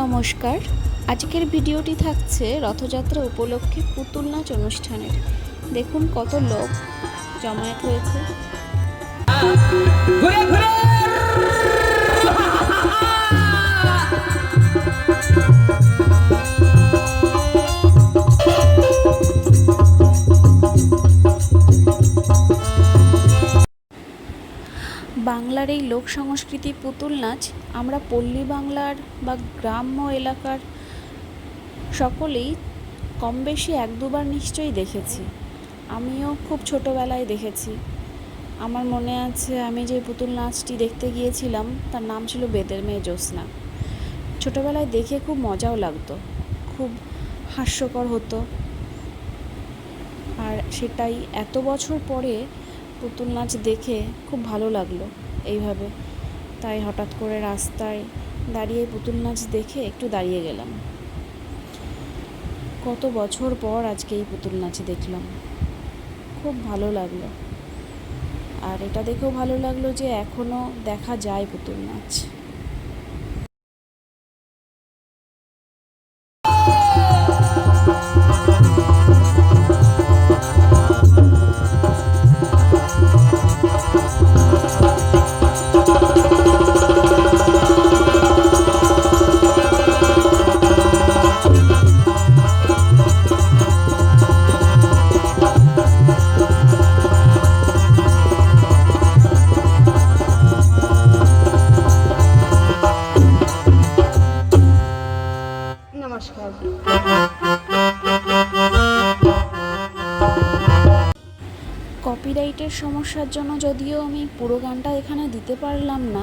নমস্কার। আজকের ভিডিওটি থাকছে রথযাত্রা উপলক্ষে পুতুল নাচ অনুষ্ঠানের। দেখুন কত লোক জমায়েত হয়েছে। বাংলার এই লোক সংস্কৃতি পুতুল নাচ, আমরা পল্লী বাংলার বা গ্রাম্য এলাকার সকলেই কম বেশি এক দুবার নিশ্চয়ই দেখেছি। আমিও খুব ছোটোবেলায় দেখেছি। আমার মনে আছে আমি যে পুতুল নাচটি দেখতে গিয়েছিলাম, তার নাম ছিল বেদের মেয়ে জ্যোৎস্না। ছোটোবেলায় দেখে খুব মজাও লাগতো, খুব হাস্যকর হতো। আর সেটাই এত বছর পরে পুতুল নাচ দেখে খুব ভালো লাগল। এইভাবে। তাই হঠাৎ করে রাস্তায় দাঁড়িয়ে পুতুল নাচ দেখে একটু দাঁড়িয়ে গেলাম। কত বছর পর আজকে এই পুতুল নাচ দেখলাম। খুব ভালো লাগল। আর এটা দেখেও ভালো লাগল যে এখনও দেখা যায় পুতুল নাচ। কপিরাইটের সমস্যার জন্য যদিও আমি পুরো গানটা এখানে দিতে পারলাম না